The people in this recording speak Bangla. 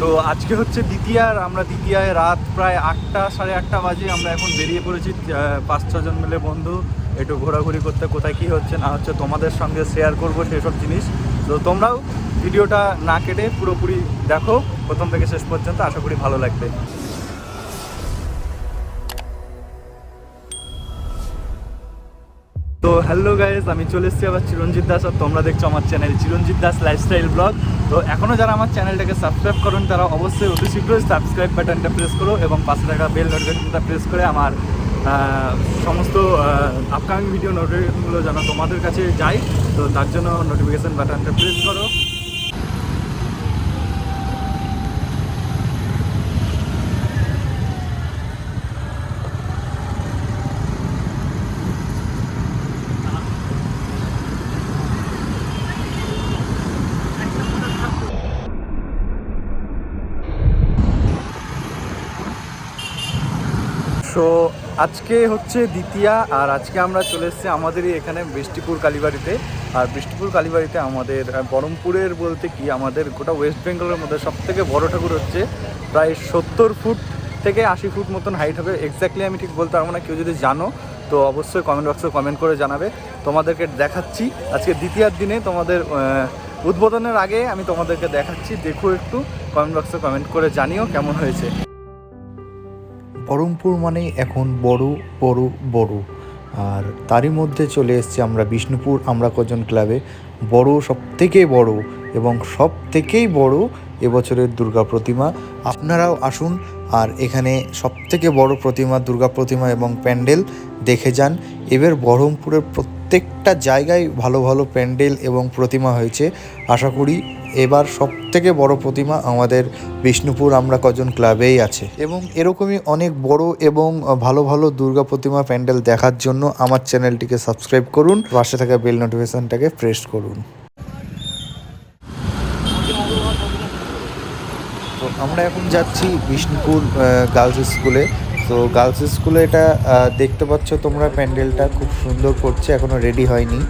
তো আজকে হচ্ছে দ্বিতীয়ার আমরা দ্বিতীয়ায় রাত প্রায় আটটা, সাড়ে আটটা বাজে আমরা এখন বেরিয়ে পড়েছি পাঁচ, ছজন মিলে বন্ধু, একটু ঘোরাঘুরি করতে কোথায় কী হচ্ছে না হচ্ছে তোমাদের সঙ্গে শেয়ার করব সেসব জিনিস। তো তোমরাও ভিডিওটা না কেটে পুরোপুরি দেখো, প্রথম থেকে শেষ পর্যন্ত, আশা করি ভালো লাগবে। হ্যালো গাইজ আমি চলে এসেছি আবার চিরঞ্জিত দাস আর তোমরা দেখছ আমার channel Chiranjit Das lifestyle blog তো এখনও যারা আমার চ্যানেলটাকে সাবস্ক্রাইব করেন, তারা অবশ্যই অতি শীঘ্রই সাবস্ক্রাইব বাটনটা প্রেস করো এবং পাশে থাকা বেল নোটিফিকেশনটা প্রেস করে আমার সমস্ত আপকামিং ভিডিও নোটিফিকেশনগুলো যেন তোমাদের কাছে যায়। তো তার জন্য নোটিফিকেশন বাটনটা প্রেস করো। সো আজকে হচ্ছে দ্বিতীয়া আর আজকে আমরা চলে এসেছি আমাদেরই এখানে বৃষ্টিপুর কালীবাড়িতে। আর বৃষ্টিপুর কালীবাড়িতে আমাদের আহ, বহরমপুরের বলতে কি আমাদের গোটা ওয়েস্ট বেঙ্গলের মধ্যে সব থেকে বড় ঠাকুর হচ্ছে প্রায় সত্তর ফুট থেকে আশি ফুট মতন হাইট হবে। এক্স্যাক্টলি আমি ঠিক বলতে পারব না কেউ যদি জানো তো অবশ্যই কমেন্ট বক্সে কমেন্ট করে জানাবে। তোমাদেরকে দেখাচ্ছি আজকে দ্বিতীয়ার দিনে তোমাদের উদ্বোধনের আগে আমি তোমাদেরকে দেখাচ্ছি। দেখো একটু কমেন্ট বক্সে কমেন্ট করে জানিও কেমন হয়েছে। বহরমপুর মানেই এখন বড় বড় বড়। আর তারই মধ্যে চলে এসছি আমরা বিষ্ণুপুর। আমরা কজন ক্লাবে? বড় সব থেকে বড় এবং সব থেকেই বড় এবছরের দুর্গা প্রতিমা। আপনারাও আসুন আর এখানে সব থেকে বড় প্রতিমা, দুর্গা প্রতিমা এবং প্যান্ডেল দেখে যান। এবার বহরমপুরের প্রত্যেকটা জায়গায় ভালো ভালো প্যান্ডেল এবং প্রতিমা হয়েছে। আশা করি এবার সব থেকে বড় প্রতিমা আমাদের বিষ্ণুপুর আমরা কজন ক্লাবেই আছে। এবং এরকমই অনেক বড় এবং ভালো ভালো দুর্গা প্রতিমা প্যান্ডেল দেখার জন্য আমার চ্যানেলটিকে সাবস্ক্রাইব করুন, পাশে থাকা বেল নোটিফিকেশনটাকে প্রেস করুন। তো আমরা এখন যাচ্ছি বিষ্ণুপুর গার্লস স্কুলে। তো গার্লস স্কুলে এটা দেখতে পাচ্ছ তোমরা প্যান্ডেলটা খুব সুন্দর করছে এখনও রেডি হয়নি।